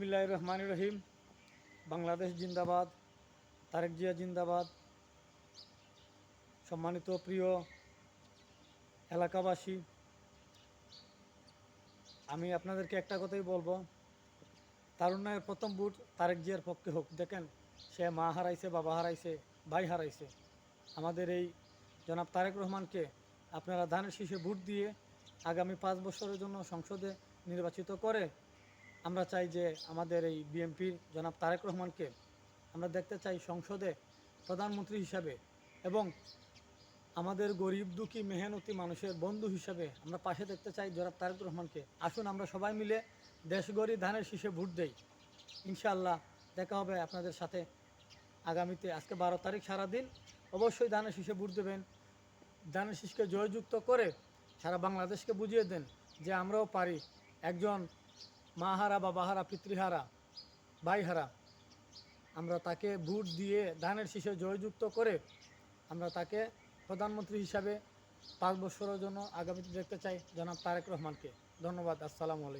বিল্লাহ রহমান রহিম বাংলাদেশ জিন্দাবাদ, তারেক জিয়া জিন্দাবাদ। সম্মানিত প্রিয় এলাকাবাসী, আমি আপনাদেরকে একটা কথাই বলব। তারুণ্যের প্রথম বুট তারেক জিয়ার পক্ষে হোক। দেখেন, সে মা হারাইছে, বাবা হারাইছে, ভাই হারাইছে। আমাদের এই জনাব তারেক রহমানকে আপনারা ধানের শীষে ভোট দিয়ে আগামী পাঁচ বছরের জন্য সংসদে নির্বাচিত করে আমরা চাই যে আমাদের এই বিএনপির জনাব তারেক রহমানকে আমরা দেখতে চাই সংসদে প্রধানমন্ত্রী হিসাবে এবং আমাদের গরিব দুঃখী মেহনতি মানুষের বন্ধু হিসাবে আমরা পাশে দেখতে চাই জনাব তারেক রহমানকে। আসুন আমরা সবাই মিলে দেশ গড়ি ধানের শীষে ভোট দেই। ইনশাআল্লাহ দেখা হবে আপনাদের সাথে আগামীতে। আজকে বারো তারিখ সারাদিন। অবশ্যই ধানের শীষে ভোট দেবেন। ধানের শীষকে জয়যুক্ত করে সারা বাংলাদেশকে বুঝিয়ে দেন যে আমরাও পারি। একজন মা হারা বাবাহারা পিতৃহারা ভাইহারা আমরা তাকে ভোট দিয়ে ধানের শীষে জয়যুক্ত করে আমরা তাকে প্রধানমন্ত্রী হিসাবে পাঁচ বছরের জন্য আগামীতে দেখতে চাই, জনাব তারেক রহমানকে। ধন্যবাদ, আসসালামু আলাইকুম।